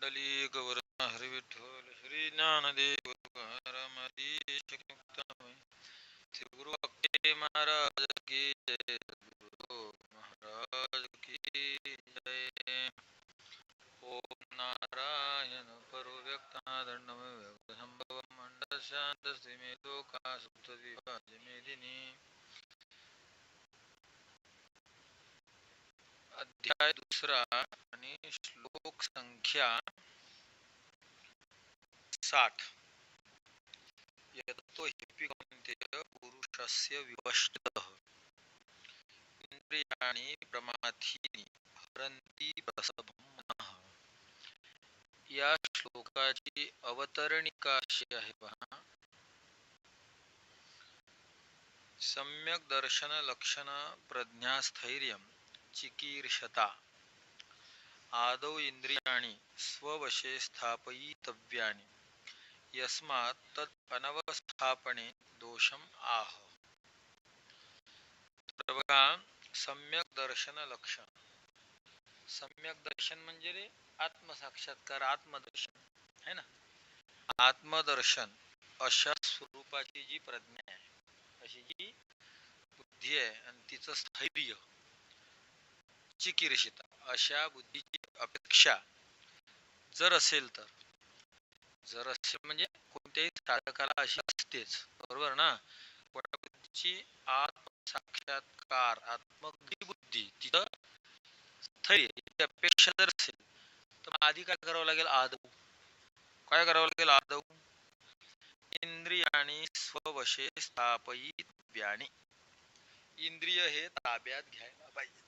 पुंडलिक हरी विठ्ठल श्री ज्ञानदेव श्री गुरु अक्के महाराज की जय गुरु महाराज की जय। ओम नारायण परो व्यक्तादंडम व्यक्त संभव मंडल शांत लोका सुप्त अध्याय दुसरा श्लोक संख्या साठ। यतो हिपिकौन्तेय पुरुषस्य विवष्टः। इंद्रियाणि प्रमाथीनि, हरन्ति प्रसभं मनः या श्लोकाची अवतरणिका अशी आहे पहा सम्यक दर्शन लक्षण प्रज्ञास्थैर्यं चिकीर्षता। आदौ इंद्रियाणि स्ववशे स्थापयितव्यानि। यस्मात् तत् अनवस्थापने दोषम आह। बघा सम्यक दर्शन लक्षण सम्यक दर्शन म्हणजे रे आत्मसाक्षात्कार, आत्मदर्शन, है ना? आत्मदर्शन अशा स्वरूपाची जी प्रज्ञा आहे, अशी जी बुद्धी आहे आणि तिचं स्थैर्य. चिकिर्षिता अशा बुद्धीची अपेक्षा जर असेल तर. जर असे म्हणजे कोणत्याही साधकाला अशी असतेच बरोबर ना? बुद्धीची आत्मसाक्षात्कार आत्मग्री बुद्धी तिथं स्थैर्य अपेक्षा जर असेल तर आधी काय करावं लागेल? आदव. काय करावं लागेल? आदव. इंद्रियाणी स्ववशे स्थापयित व्याणी इंद्रिय हे ताब्यात घ्यायला पाहिजे.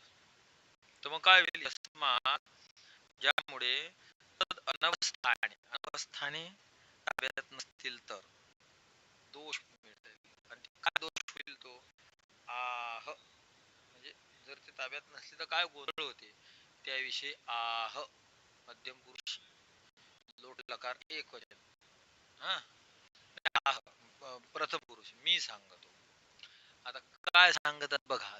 तर मग काय होईल? ज्यामुळे अनवस्थाने अनवस्थाने ताब्यात नसतील तर दोष मिळतील. आणि काय दोष होईल तो? आह म्हणजे जर ते ताब्यात नसले तर काय गोंधळ होते? त्याविषयी आह मध्यम पुरुष लोट लकार एक वचन. हा? आह प्रथम पुरुष मी सांगतो. आता काय सांगतात बघा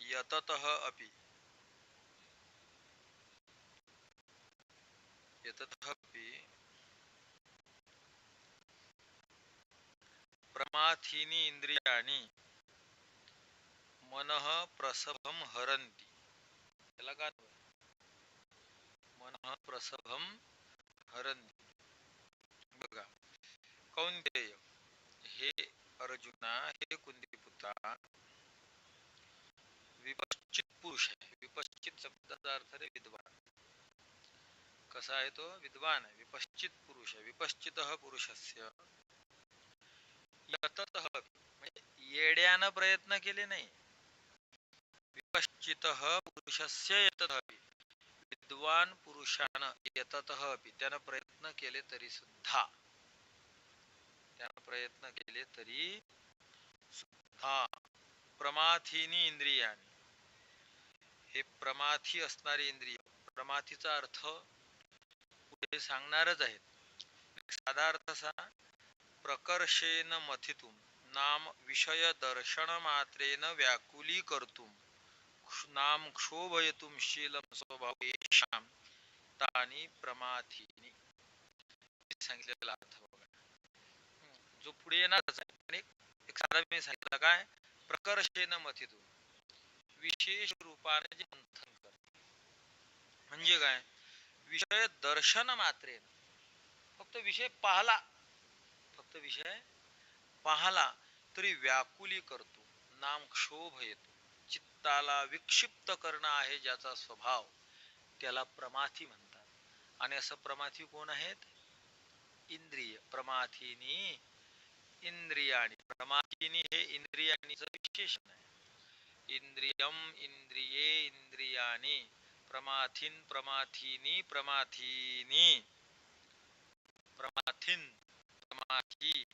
यततः अपि। यततः अपि। प्रमाथीनि इंद्रियाणि मनः प्रसभम हरंती त्याला काय मनः प्रसभम हरंती बघा कौंतेय हे अर्जुना हे कुंदीपुत्रा विपश्चित पुरुष है। विपश्चित शब्दाचा अर्थ रे विद्वान। कसा है तो? विद्वान है। विपश्चित पुरुष है। विपश्चित पुरुषस्य। म्हणजे येड्यानं प्रयत्न केले नाही। विपश्चित पुरुषस्य यतत विद्वान पुरुषानं यतत त्यानं प्रयत्न केले तरी सुद्धा। त्यानं प्रयत्न केले तरी सुद्धा। प्रमाथीनी इंद्रियाने हे प्रमाथी असणारे इंद्रिय प्रमाथीचा अर्थ पुढे सांगणारच आहेत. साधा अर्थ असा प्रकर्षेन मथितुम नाम विषय दर्शन मात्रेन व्याकुली करतुम नाम क्षोभयतुम शीलम स्वभाव येशाम तानी प्रमाथीनी. सांगितलेला अर्थ बघा. जो पुढे येणारच आहे. एक साधा मी सांगितलं काय? प्रकर्षेन मथितुम. विशेष रूपाने जे मंथन करते. म्हणजे काय? विषय दर्शन मात्रे फक्त विषय पाहला. फक्त विषय पाहला तरी व्याकुली करतो. नाम क्षोभ येतो. चित्ताला विक्षिप्त करणं आहे ज्याचा स्वभाव. त्याला प्रमाथी म्हणतात. आणि असं प्रमाथी कोण आहेत? इंद्रिय. प्रमाथिनी इंद्रियाणी. प्रमाथिनी हे इंद्रियाणीचं विशेषण आहे. इंद्रियम इंद्रिये इंद्रियानी प्रमाथिन प्रमाथिनी प्रमाथीनी। प्रमाथिन प्रमाथी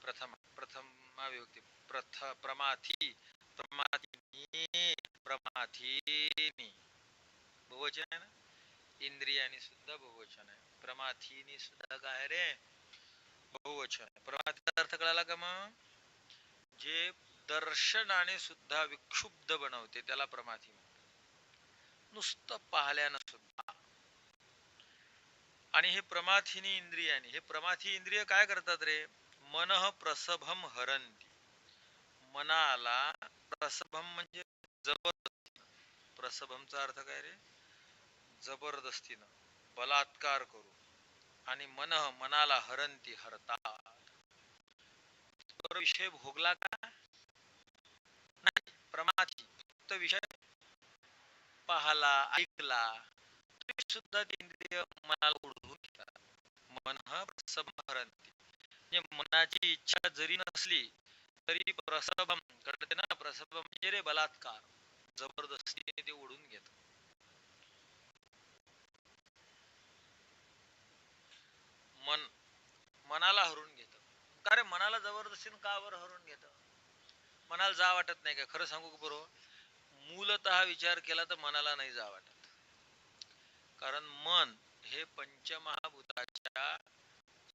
प्रथम प्रथमा विभक्ती प्रथ प्रमाथी प्रमाथीनी प्रमाथिनी। बहुवचन आहे ना? इंद्रियानी सुद्धा बहुवचन आहे. प्रमाथीनी सुद्धा काय रे? बहुवचन आहे. प्रमाथीचा अर्थ कळाला का मग? जे दर्शनाने सुद्धा विक्षुब्ध बनवते त्याला प्रमाथी म्हणतात. नुसतं पाहल्यानं सुद्धा. आणि हे प्रमाथिनी इंद्रियाने हे प्रमाथी इंद्रिय काय करतात रे? मन प्रसभम हरंती मनाला प्रसभम म्हणजे जबरदस्ती. प्रसभमचा अर्थ काय रे? जबरदस्तीनं. बलात्कार करू आणि मन मनाला हरंती हरतात विषय भोगला का नाही तो विषय पाहला ऐकला तुम्ही सुद्धा इंद्रिय मनाला ओढून घेतात मन प्रसभरंती. म्हणजे मनाची इच्छा जरी नसली तरी प्रसभम कळते ना. प्रसभ म्हणजे रे बलात्कार. जबरदस्तीने ते ओढून घेत. मन मनाला हरून घेत. कारण मनाला जबरदस्तीने का बरं हरून घेत? मनाला जा वाटत नाही का? खरं सांगू का बरोबर मूलत विचार केला तर मनाला नाही जा वाटत. कारण मन हे पंचमहाभूताच्या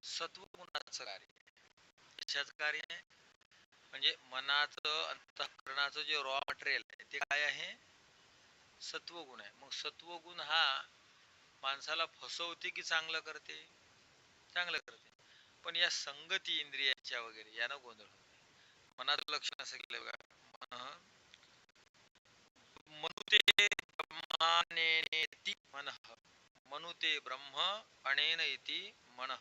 सत्वगुणाचं कार्य कशाचं कार्य आहे. म्हणजे मनाचं अंतःकरणाचं जे रॉ मटेरियल आहे ते काय आहे? सत्वगुण आहे. मग सत्वगुण हा माणसाला फसवते की चांगलं करते? चांगलं करते. पण या संगती इंद्रियाच्या वगैरे यानं गोंधळ मनाचं लक्षण असं केलं बघा. मनुते ब्रह्मानेनेति मन. मनुते ब्रह्म अनेन इति मन.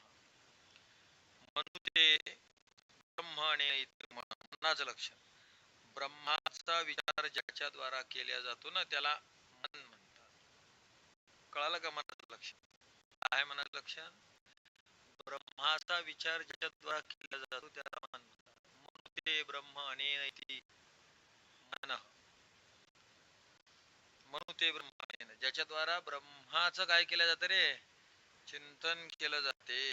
मनुते ब्रह्म अनेन मनाचं लक्षण ब्रह्माचा विचार ज्याच्या द्वारा केला जातो ना त्याला मन म्हणतात. कळालं का मनाचं लक्षण काय मनाचं लक्षण ब्रह्माचा विचार ज्याच्याद्वारा केला जातो त्याला ब्रह्म अनेन इति मन मनुते ब्रह्म ज्याच्या द्वारा ब्रह्माचं काय केलं जातं रे? चिंतन केलं जाते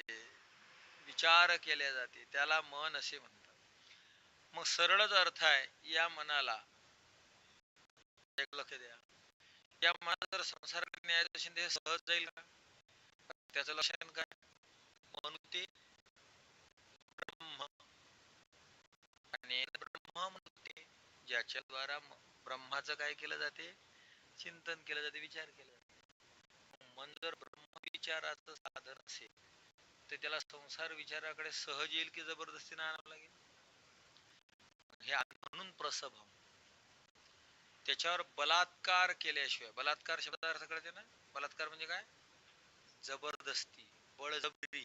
विचार केले जाते त्याला मन असे म्हणतात. मग सरळच अर्थ आहे या मनाला एक लक्ष द्या. या मनाला जर संसार न्यायचं असेल ते सहज जाईल का? त्याचं लक्षण काय? मनुते ब्रह्म आणि ब्रह्म म्हणते ज्याच्या द्वारा ब्रह्माचं काय केलं जाते? चिंतन केलं जाते विचार केला जाते. मन जर ब्रह्म विचाराचं साधन असेल तर त्याला संसार विचाराकडे सहज येईल की जबरदस्तीने आणावं लागेल? हे म्हणून प्रसभम त्याच्यावर बलात्कार केल्याशिवाय बलात्कार शब्दाचा अर्थ कळते ना? बलात्कार म्हणजे काय? जबरदस्ती बळजबरी.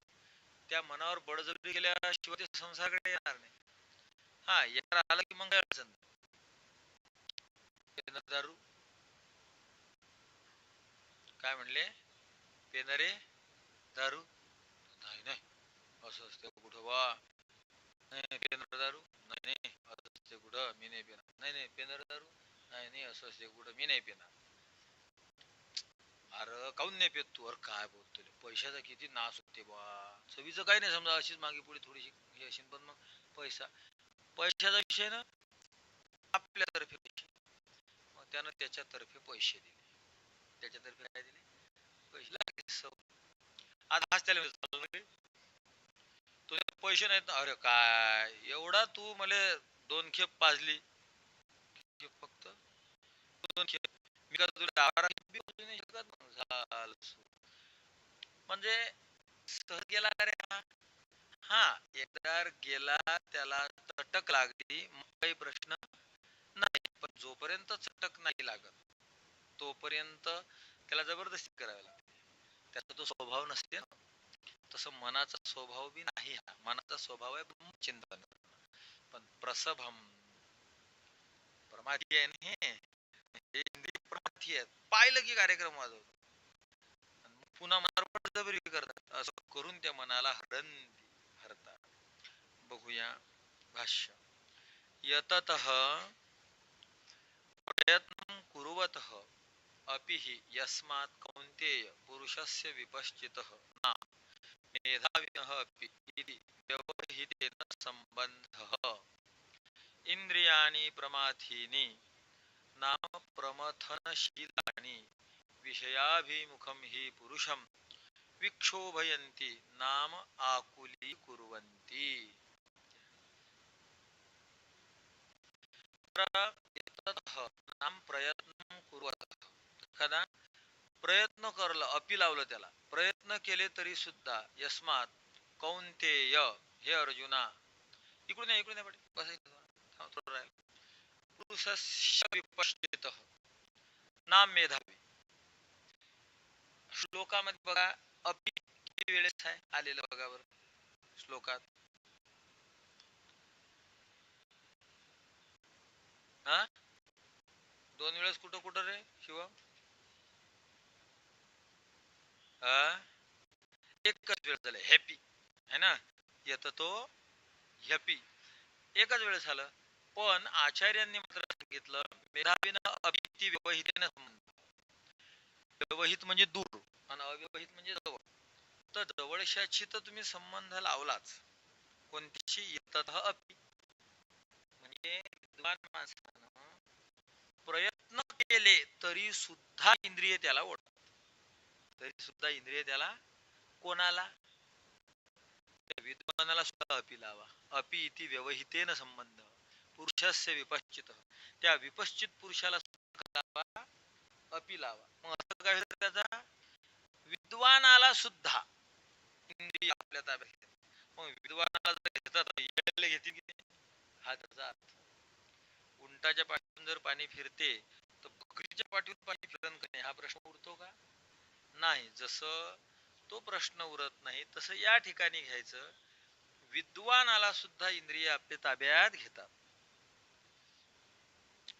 त्या मनावर बळजबरी केल्याशिवाय ते संसाराकडे येणार नाही. हा येणार आला की मग काय अडचण दारू. काय म्हणले? पेनरे दारू? नाही नाही. असं असते कुठं वा नाही पेनर दारू. नाही नाही. असं असते कुठं? मी नाही पेनार. नाही नाही पेनर दारू. नाही नाही असं असते कुठं? मी नाही पेनार. अरे काऊन नाही पेत तू? अरे काय बोलतो पैशाचा किती नाश होते बा. चवीचं काही नाही समजा. अशीच मागे पुढे थोडीशी हे असेल पण मग पैसा. पैशाचा विषय ना आपल्यातर्फे पैसे. मग त्यानं त्याच्यातर्फे पैसे दिले. त्याच्यातर्फे काय दिले? पैसे लागले. आता आज त्याला तुझे पैसे नाहीत अरे काय? एवढा तू मला दोन खेप पाजली. फक्त दोन खेप. मी का तुला नाही शकत? म्हणजे सहज गेला का रे हा? हा एकदा गेला त्याला चटक लागली काही प्रश्न नाही. पण जोपर्यंत चटक नाही लागत तोपर्यंत त्याला जबरदस्ती करावी लागते. त्याचा तो स्वभाव नसते ना. तसं मनाचा स्वभाव बी नाही हा. मनाचा स्वभाव आहे ब्रह्मचिंतन. पण प्रसभम प्रमाथी आहे ना हे हे इंद्रिय प्रमाथी आहेत. पाहिलं की कार्यक्रम वाजवतो पुन्हा मनावर जबरी करतात. असं करून त्या मनाला हरण बघूया भाष्य. यतत प्रयत्न कुरुवत अपि हि यस्मात् कौन्तेय पुरुषस्य विपश्चितः ना मेधाविनः अपि इति व्यवहितेन सम्बन्धः। इन्द्रियाणि प्रमाथीनि नाम प्रमथनशीलानि विषयाभिमुखं हि पुरुषं विक्षोभयन्ति नाम आकुलीकुर्वन्ति। नाम प्रयत्न कुर्वत प्रयत्न अपी लावलं त्याला. प्रयत्न तरी सुद्धा यस्मात कौंतेय हे अर्जुना. इथं थोडं राहिलं. पुरुषस्य विपश्चितः. नाम मेधावी. श्लोकामध्ये बघा, अपि किती वेळेस श्लोकात. हा? दोन वेळेस कुठं कुठं रे शिव हा? एकच वेळ झालं हॅपी है ना? येत तो हॅपी एकच वेळ झालं. पण आचार्यांनी मात्र सांगितलं मेधावीनं अभिती व्यवहितेनं संबंध. व्यवहित म्हणजे दूर आणि अव्यवहित म्हणजे जवळ. तर जवळशाची तर तुम्ही संबंध लावलाच. कोणतीशी येतात अपी म्हणजे विद्वान प्रयत्न केले तरी सुद्धा इंद्रिय त्याला ओढतात. तरी सुद्धा इंद्रिय त्याला कोणाला? त्या विद्वानाला सुद्धा अपि लावा. अपि इति व्यवहितेन संबंध. पुरुषस्य विपश्चित. त्या विपश्चित पुरुषाला लावा अपि लावा. मग असं काय होतं त्याचा? विद्वानाला सुद्धा इंद्रिय आपल्या ताब्यात मग विद्वानाला जर घेतात घेतील की हा त्याचा अर्थ. उंटाच्या पाठीतून जर पाणी फिरते तर बकरीच्या पाठीतून पाणी फिरण करणे हा प्रश्न उरतो का? नाही. जसं तो प्रश्न उरत नाही तसं या ठिकाणी घ्यायचं. विद्वानाला सुद्धा इंद्रिय आपल्या ताब्यात घेतात.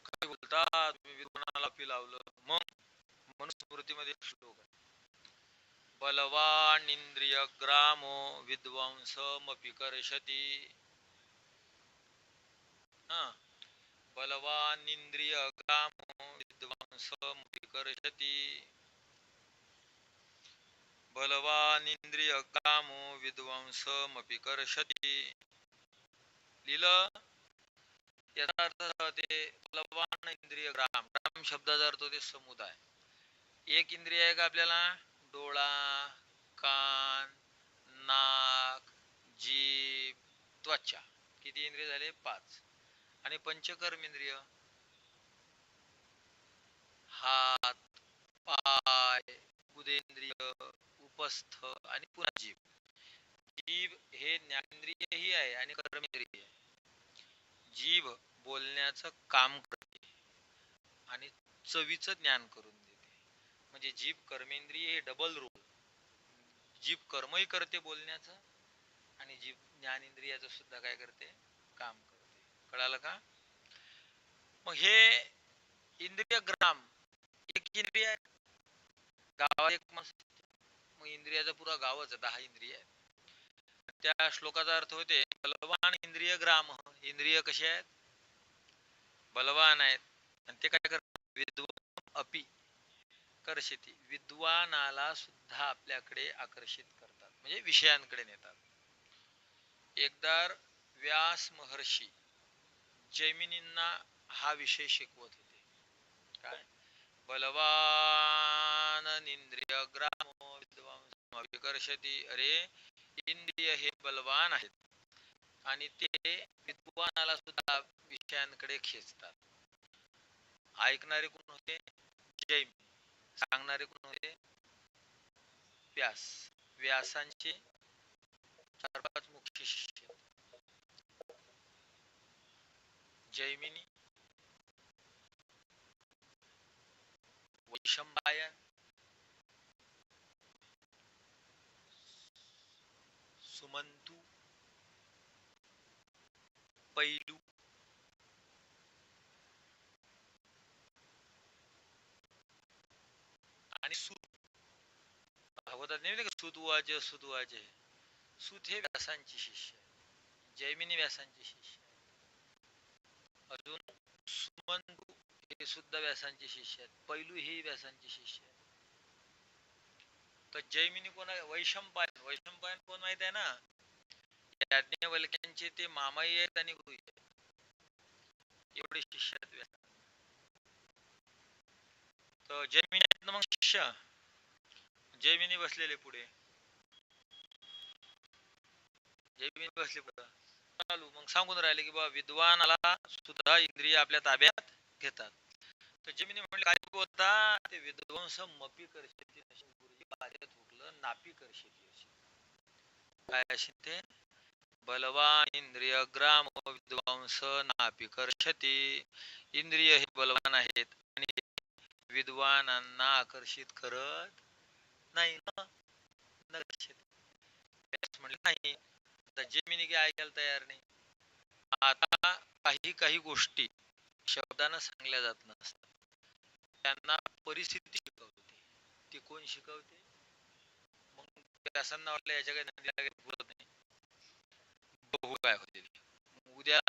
काय बोलतात विद्वानाला पी लावलं मग मनुस्मृतीमध्ये श्लोक आहे. बलवान इंद्रिय ग्रामो विद्वांसमपि करशती हा. बलवान इंद्रिय ग्रामो विद्वांसमपि कर्षति बलवान इंद्रिय ग्रामो विद्वांसमपि कर्षति लिहिलं याचा अर्थ ते बलवान इंद्रिय ग्राम ग्राम शब्दाचा अर्थ ते समुदाय। एक इंद्रिय आहे का आपल्याला? डोळा कान नाक जीभ त्वचा. किती इंद्रिय झाले? पाच. आणि पंचकर्मेंद्रिय. हात पाय उदेंद्रिय उपस्थ आणि पुन्हा जीव जीभ हे ज्ञानेंद्रियही आहे आणि कर्मेंद्रिय जीभ बोलण्याचं काम करते आणि चवीचं ज्ञान करून देते. म्हणजे जीभ कर्मेंद्रिय हे डबल रोल जीभ कर्मही करते बोलण्याचं आणि जीभ ज्ञानेंद्रियाचं सुद्धा काय करते? काम कळालं का? मग हे इंद्रिय ग्राम एक इंद्रिय गावात एक मग इंद्रियाचा पुरा गावच दहा इंद्रिय आहे त्या श्लोकाचा अर्थ होते बलवान इंद्रिय ग्राम. इंद्रिय कसे आहेत? बलवान आहेत. आणि ते काय करतात? विद्वान अपि कर्षिती विद्वानाला सुद्धा आपल्याकडे आकर्षित करतात. म्हणजे विषयांकडे नेतात. एकदा व्यास महर्षी जैमिनींना हा विषय शिकवत होते. काय? बलवान इंद्रिय ग्रामो विद्वान विकर्षती अरे इंद्रिय हे बलवान आहेत. आणि ते विद्वानाला सुद्धा विषयांकडे खेचतात. ऐकणारे कोण होते? जैन सांगणारे कोण होते? व्यास. व्यासांचे चार पाच मुख्य शिष्य. जैमिनी। वैशंपायन। सुमंतू। पैलू। आणि सूत। सूत हे व्यासांची शिष्य. जैमिनी व्यासांची शिष्य. अजून सुमन हे सुद्धा व्यासांचे शिष्य आहेत. पैलू हे व्यासांचे शिष्य आहेत. तर जैमिनी कोण आहे वैशंपायन वैशंपायन कोण माहीत आहे ना? याज्ञवल्क्यांचे ते मामाई आहेत आणि गुरु आहेत. एवढे शिष्य आहेत व्यास तर जैमिनी आहेत ना मग शिष्य? जैमिनी बसलेले पुढे. जैमिनी बसले पुढे. चालू. मग सांगून राहिले की बाबा विद्वानाला सुद्धा इंद्रिय आपल्या ताब्यात घेतात. तर जमिनी म्हणले काय होता ते विध्वंस मपी करशेती नशी गुरुजी कार्य थोकलं नापी करशेती अशी. काय अशी ते? बलवान इंद्रिय ग्राम विद्वांस नापी करशती इंद्रिय हे बलवान आहेत आणि विद्वानांना आकर्षित करत नाही ना? म्हणले नाही आता जेमिनी की ऐकायला तयार नाही. आता काही काही गोष्टी शब्दानं सांगल्या जात नसतात. त्यांना परिस्थिती शिकवते. ती कोण शिकवते? मग व्यासांना वाटलं याच्या काही नदीला नाही. बघू काय होते उद्या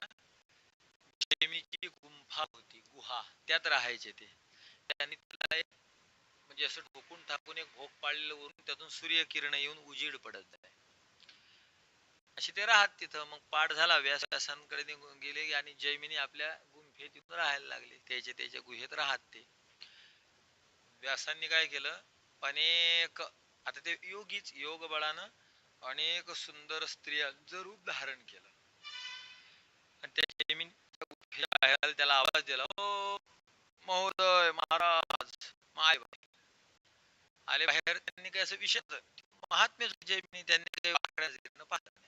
जेमीची गुंफा होती गुहा त्यात राहायचे ते. त्यांनी त्याला म्हणजे असं ठोकून ठाकून एक भोग पाडलेलं वरून त्यातून सूर्यकिरण येऊन उजीड पडत जाय अशी ते राहत तिथं. मग पाठ झाला व्यास व्यासांकडे निघून गेले आणि जैमिनी आपल्या गुंफेत राहायला लागले. त्याच्या त्याच्या गुहेत राहत ते. व्यासांनी काय केलं? अनेक आता ते योगीच योग बळानं अनेक सुंदर स्त्रियांचं रूप धारण केलं. आणि त्या जैमिनी बाहेर त्याला आवाज दिला ओ महोदय महाराज माय आले बाहेर त्यांनी काय असं विषय महात्म्य जैमिनी त्यांनी काही वाकड्या पाहत नाही.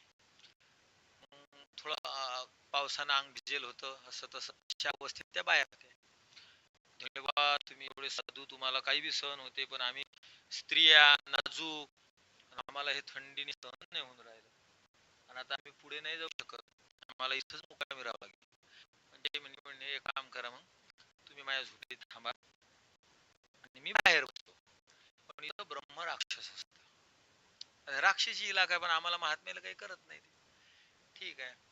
थोडं पावसानं अंग भिजेल होतं असं तसं. अशा अवस्थेत त्या बाहेर होत्या. तुम्ही एवढे साधू तुम्हाला काही बी सहन होते पण आम्ही स्त्रिया नाजूक आम्हाला हे थंडीने सहन नाही होऊन राहिलं. आणि आता आम्ही पुढे नाही जाऊ शकत. आम्हाला इथंच मुकामी राहावं लागेल. म्हणजे म्हणजे म्हणजे एक काम करा मग. तुम्ही माझ्या झोपडीत थांबा. आणि मी बाहेर बसतो. पण इथं ब्रह्म राक्षस असतं. राक्षसी इलाका आहे पण आम्हाला महात्म्याला काही करत नाही ते. ठीक आहे.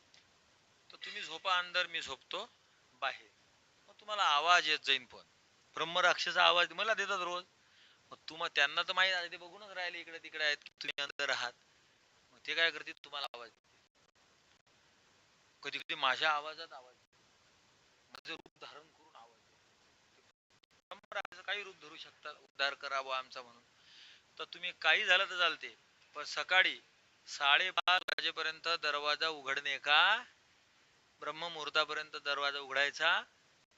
तर तुम्ही झोपा अंदर मी झोपतो बाहेर. मग तुम्हाला आवाज येत जाईन पण. ब्रह्मराक्षाचा आवाज मला देतात रोज. मग तुम्हाला त्यांना तर माहीत आहे ते बघूनच राहिले इकडे तिकडे आहेत की तुम्ही अंदर आहात. मग ते काय करतील तुम्हाला आवाज कधी कधी माझ्या आवाजात आवाज येतो. माझं रूप धारण करून आवाज ब्रह्म काही रूप धरू शकतात उद्धार करावा आमचा म्हणून. तर तुम्ही काही झालं तर चालते. पण सकाळी साडेपाच वाजेपर्यंत दरवाजा उघडणे का? ब्रह्ममुहूर्तापर्यंत दरवाजा उघडायचा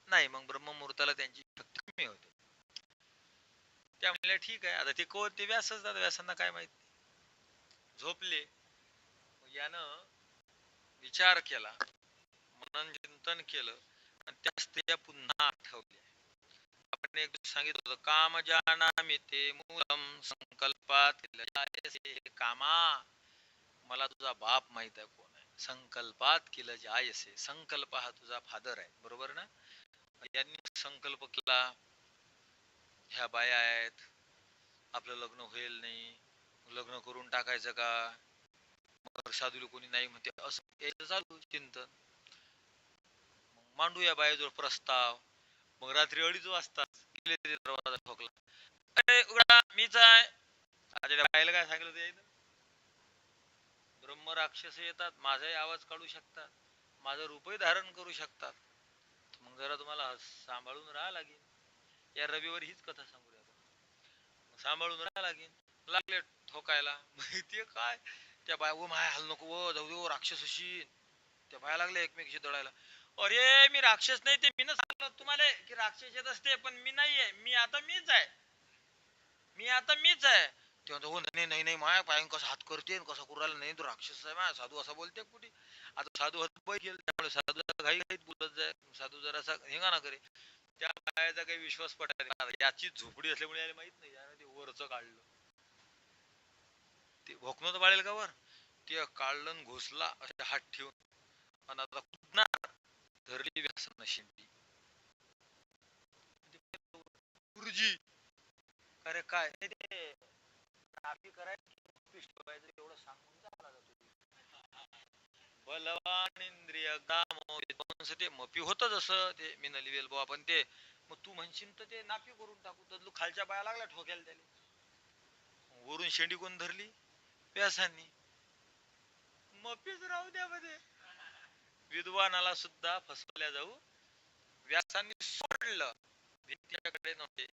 नाही मग ब्रह्ममुहूर्ताला त्यांची शक्ती कमी होते. त्या म्हणल्या ठीक आहे आता ते कोणते व्यासच दादा व्यासांना काय माहीत झोपले. यानं विचार केला मनन चिंतन केलं आणि त्या स्त्रिया पुन्हा आठवल्या. आपण एक सांगितलं होतं काम जानामि ते मूलम संकल्पात कामा. मला तुझा बाप माहीत आहे कोण? संकल्पात केलं जायसे संकल्प हा तुझा फादर आहे बरोबर ना? यांनी संकल्प केला ह्या बाया आहेत आपलं लग्न होईल नाही लग्न करून टाकायचं का? मग साधूला कोणी नाही म्हणते असं याचं चालू चिंतन. मग मांडूया बायाजवळ प्रस्ताव. मग रात्री अडीच वाजता गेले दरवाजा ठोकला अरे उघडा मीच आहे. त्या बायला काय सांगितलं ते? ब्रह्मराक्षस येतात माझाही आवाज काढू शकतात माझं रूपही धारण करू शकतात. मग जरा तुम्हाला सांभाळून राहा लागेल. या रविवारी हीच कथा सांगूया आपण सांभाळून राहा लागेल. लागले ठोकायला. माहितीये काय? त्या बाय ओ माय हल नको ओ जाऊ दे राक्षस अशी त्या बाया लागल्या एकमेकीशी दळायला अरे मी राक्षस नाही ते मी ना सांगलं तुम्हाला की राक्षस येत असते पण मी नाहीये. मी आता मीच आहे. मी आता मीच आहे. ते म्हणतो, हो नाही नाही नाही माया पायन कसं हात करते कसं कुराला नाही तो राक्षस आहे माया साधू असा बोलते कुठे? आता साधू हात पाय गेला त्यामुळे साधू घाई घाईत बोलत जाय साधू जरासा हेंगाणा करे. त्या पायाचा काही विश्वास पटायला याची झोपडी असल्यामुळे याला माहीत नाही यानं ते वरचं काढलं. ते भोकणं तर पाळेल का वर? ते काढलं न घोसला असे हात ठेवून. आणि आता कुठणार? धरली व्यासन शेंडी. गुरुजी अरे काय? ते नापी करायची पिष्ट एवढं सांगून झाला जातो बलवान इंद्रिय ते मपी होत जसं ते मी नलिवेल बुवा पण ते मग तू म्हणशील तर ते नापी करून टाकू. तर तू खालच्या पाया लागला ठोक्याला त्याला. वरून शेंडी कोण धरली? व्यासांनी. मपीच राहू द्या मध्ये विद्वानाला सुद्धा फसवल्या जाऊ. व्यासांनी सोडलं. भिंतीकडे नव्हते.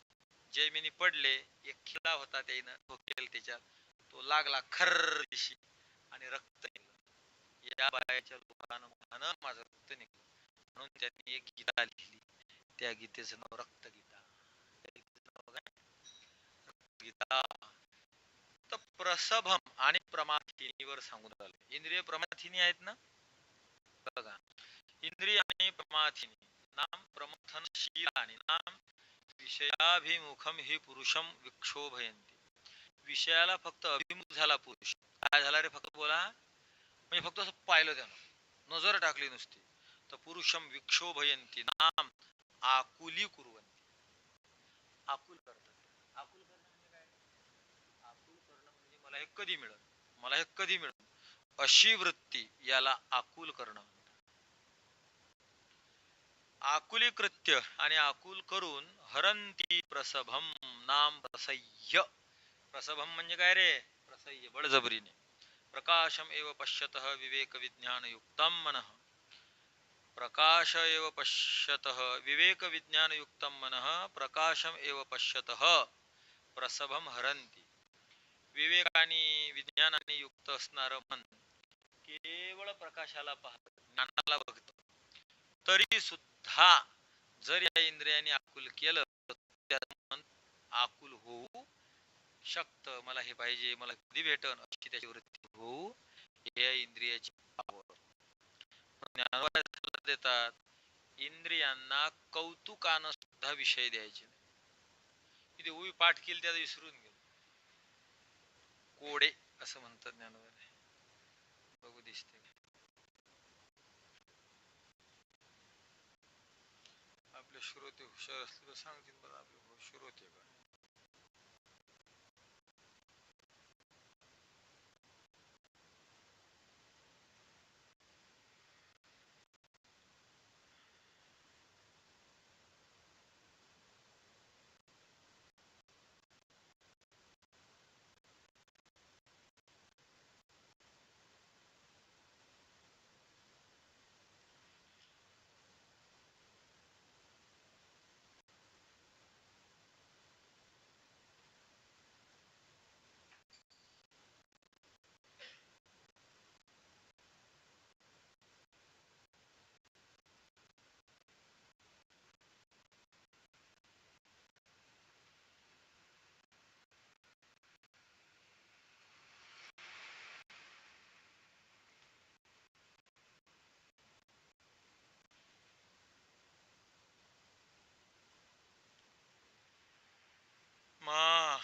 जैमिनी पडले एक खिळा होता त्यानं ठोकेल त्याच्यात. तो लागला खर्र दिशी आणि रक्त निघलं. या बायाच्या लोकांना म्हणून माझं रक्त निघलं. म्हणून त्यांनी एक गीता लिहिली. त्या गीतेचं नाव रक्त गीता गीता तर प्रसभम आणि प्रमाथिनीवर सांगून आले. इंद्रिय प्रमाथिनी आहेत ना? बघा. इंद्रिय आणि प्रमाथिनी. नाम प्रमथनशील आणि नाम विषयाभिमुखम ही पुरुषम विक्षोभयंती विषयाला फक्त अभिमुख झाला पुरुष। काय झाला रे? फक्त बोला. म्हणजे फक्त असं पाहिलं त्यानं. नजर टाकली नुसती. तर पुरुषम विक्षोभयंती नाम आकुली कुरवंती आकुल करतात. आकुल करणं म्हणजे काय? आकुल करणं म्हणजे मला हे कधी मिळत? मला हे कधी मिळत? अशी वृत्ती याला आकुल करणं आकुलीकृत्य आकुली कृत्य आणि आकुल करून हरंती प्रसभम नाम प्रसह्य. प्रसभम म्हणजे काय रे? प्रसह्य बळजबरीने. प्रकाशम एव पश्यत विवेक विज्ञान युक्तम मन. प्रकाश एव पश्यत विवेक विज्ञान युक्तम मन प्रकाशम एव पश्यत प्रसभम हरंती. विवेक आणि विज्ञानाने युक्त असणारं मन केवळ प्रकाशाला पाहत ज्ञानाला बघतं. तरी सुद्धा जर या इंद्रियाने आकुल केलं मन आकुल होऊ शकत. मला हे पाहिजे मला कधी भेटन अशी त्याची वृत्ती होऊ या इंद्रियाची देतात इंद्रियांना कौतुकानं सुद्धा विषय द्यायचे नाही. उभी पाठ केली त्यात विसरून गेलो. कोडे असं म्हणतात ज्ञानवाद बघू दिसते का? आपले श्रोते हुशार असले तर सांगतील बरं आपले हो श्रोते का मा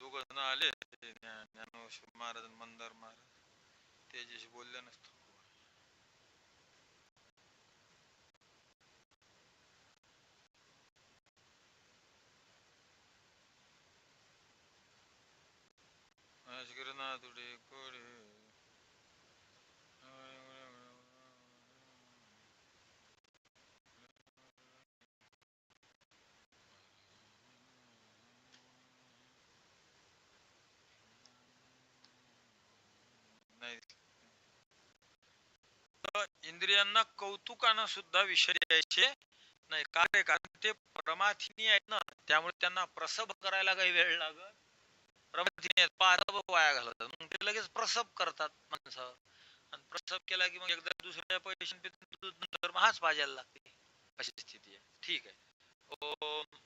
दोघ जण आले ते ज्ञा- ज्ञानेश्वर महाराज मंदार महाराज त्याच्याशी बोलले नसतो. तुडे कोडे नाही. इंद्रियांना कौतुकानं सुद्धा विषय द्यायचे नाही. काय कारण ते प्रमाथिनी आहेत ना त्यामुळे त्यांना प्रसभ करायला काही वेळ लागत. प्रमाथिनी आहेत पाहता वाया घालवतात. मग ते लगेच प्रसभ करतात माणसं. आणि प्रसव केला की मग एकदा दुसऱ्या पैसे नंतर हाच पाजायला लागते. अशी स्थिती आहे. ठीक आहे. ओम.